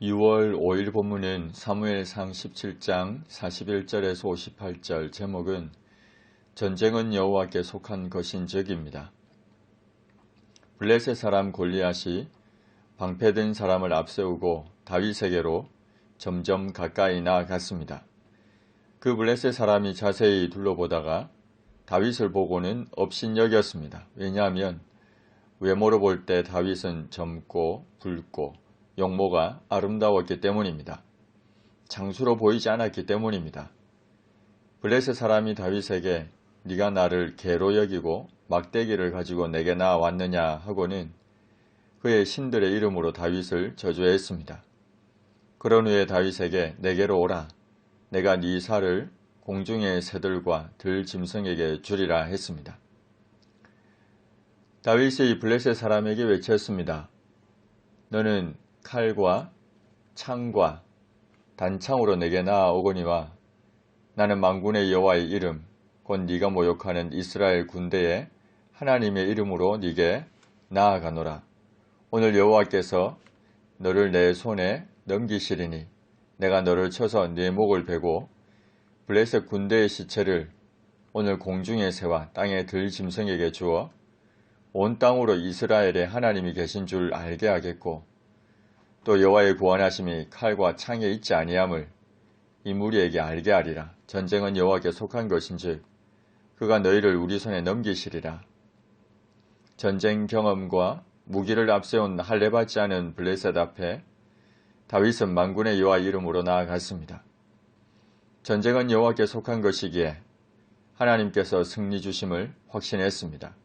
6월 5일 본문은 사무엘상 17장 41절에서 58절 제목은 전쟁은 여호와께 속한 것인즉입니다. 블레셋 사람 골리앗이 방패든 사람을 앞세우고 다윗에게로 점점 가까이 나아갔습니다. 그 블레셋 사람이 자세히 둘러보다가 다윗을 보고는 업신여겼습니다. 왜냐하면 외모로 볼 때 다윗은 젊고 붉고 용모가 아름다웠기 때문입니다. 장수로 보이지 않았기 때문입니다. 블레셋 사람이 다윗에게 네가 나를 개로 여기고 막대기를 가지고 내게 나왔느냐 하고는 그의 신들의 이름으로 다윗을 저주했습니다. 그런 후에 다윗에게 내게로 오라 내가 네 살을 공중의 새들과 들 짐승에게 주리라 했습니다. 다윗이 블레셋 사람에게 외쳤습니다. 너는 칼과 창과 단창으로 내게 나아오거니와 나는 망군의 여호와의 이름 곧 네가 모욕하는 이스라엘 군대의 하나님의 이름으로 네게 나아가노라. 오늘 여호와께서 너를 내 손에 넘기시리니 내가 너를 쳐서 네 목을 베고 블레셋 군대의 시체를 오늘 공중의 새와 땅의 들 짐승에게 주어 온 땅으로 이스라엘의 하나님이 계신 줄 알게 하겠고 또 여호와의 구원하심이 칼과 창에 있지 아니함을 이 무리에게 알게 하리라. 전쟁은 여호와께 속한 것인즉 그가 너희를 우리 손에 넘기시리라. 전쟁 경험과 무기를 앞세운 할례받지 않은 블레셋 앞에 다윗은 만군의 여호와 이름으로 나아갔습니다. 전쟁은 여호와께 속한 것이기에 하나님께서 승리 주심을 확신했습니다.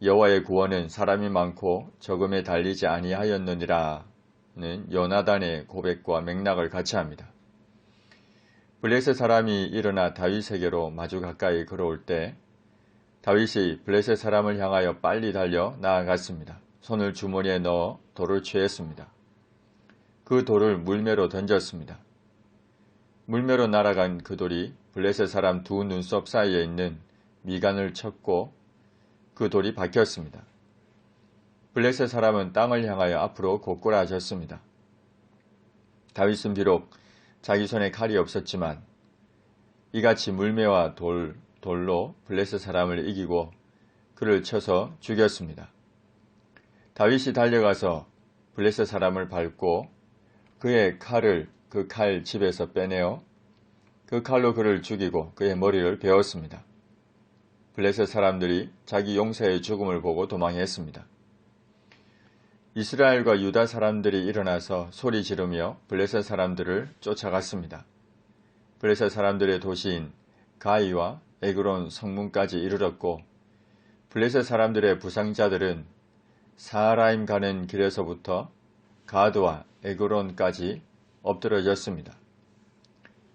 여호와의 구원은 사람이 많고 적음에 달리지 아니하였느니라 는 요나단의 고백과 맥락을 같이 합니다. 블레셋 사람이 일어나 다윗에게로 마주 가까이 걸어올 때 다윗이 블레셋 사람을 향하여 빨리 달려 나아갔습니다. 손을 주머니에 넣어 돌을 취했습니다. 그 돌을 물매로 던졌습니다. 물매로 날아간 그 돌이 블레셋 사람 두 눈썹 사이에 있는 미간을 쳤고 그 돌이 박혔습니다. 블레셋 사람은 땅을 향하여 앞으로 고꾸라졌습니다. 다윗은 비록 자기 손에 칼이 없었지만 이같이 물매와 돌, 돌로 블레셋 사람을 이기고 그를 쳐서 죽였습니다. 다윗이 달려가서 블레셋 사람을 밟고 그의 칼을 그 칼 집에서 빼내어 그 칼로 그를 죽이고 그의 머리를 베었습니다. 블레셋 사람들이 자기 용사의 죽음을 보고 도망했습니다. 이스라엘과 유다 사람들이 일어나서 소리 지르며 블레셋 사람들을 쫓아갔습니다. 블레셋 사람들의 도시인 가이와 에그론 성문까지 이르렀고 블레셋 사람들의 부상자들은 사라임 가는 길에서부터 가드와 에그론까지 엎드러졌습니다.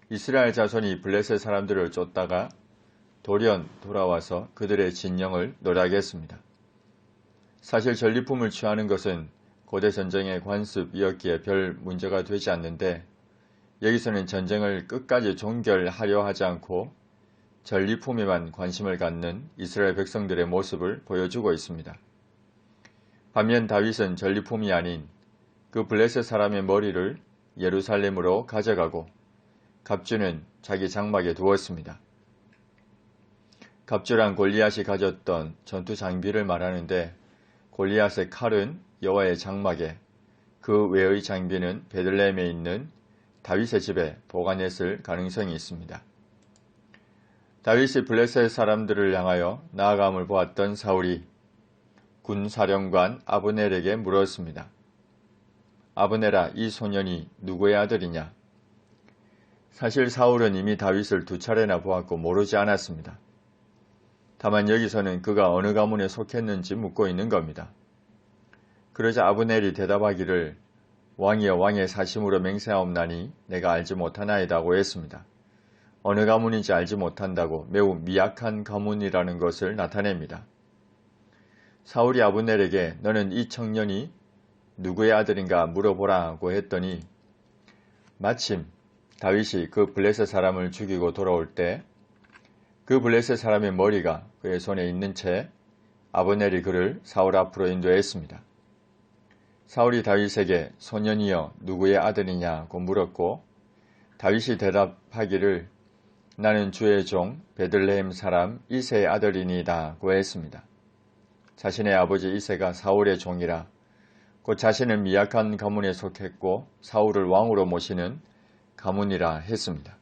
이스라엘 자손이 블레셋 사람들을 쫓다가 돌연 돌아와서 그들의 진영을 노략했습니다. 사실 전리품을 취하는 것은 고대 전쟁의 관습이었기에 별 문제가 되지 않는데 여기서는 전쟁을 끝까지 종결하려 하지 않고 전리품에만 관심을 갖는 이스라엘 백성들의 모습을 보여주고 있습니다. 반면 다윗은 전리품이 아닌 그 블레셋 사람의 머리를 예루살렘으로 가져가고 갑주는 자기 장막에 두었습니다. 갑주란 골리앗이 가졌던 전투 장비를 말하는데 골리앗의 칼은 여호와의 장막에 그 외의 장비는 베들레헴에 있는 다윗의 집에 보관했을 가능성이 있습니다. 다윗이 블레셋 사람들을 향하여 나아감을 보았던 사울이 군사령관 아브넬에게 물었습니다. 아브넬아 이 소년이 누구의 아들이냐? 사실 사울은 이미 다윗을 두 차례나 보았고 모르지 않았습니다. 다만 여기서는 그가 어느 가문에 속했는지 묻고 있는 겁니다. 그러자 아브넬이 대답하기를 왕이여 왕의 사심으로 맹세하옵나니 내가 알지 못하나이다고 했습니다. 어느 가문인지 알지 못한다고 매우 미약한 가문이라는 것을 나타냅니다. 사울이 아브넬에게 너는 이 청년이 누구의 아들인가 물어보라고 했더니 마침 다윗이 그 블레셋 사람을 죽이고 돌아올 때 그 블레셋 사람의 머리가 그의 손에 있는 채 아브넬이 그를 사울 앞으로 인도했습니다. 사울이 다윗에게 소년이여 누구의 아들이냐고 물었고 다윗이 대답하기를 나는 주의 종 베들레헴 사람 이세의 아들이니다고 했습니다. 자신의 아버지 이세가 사울의 종이라 곧 자신은 미약한 가문에 속했고 사울을 왕으로 모시는 가문이라 했습니다.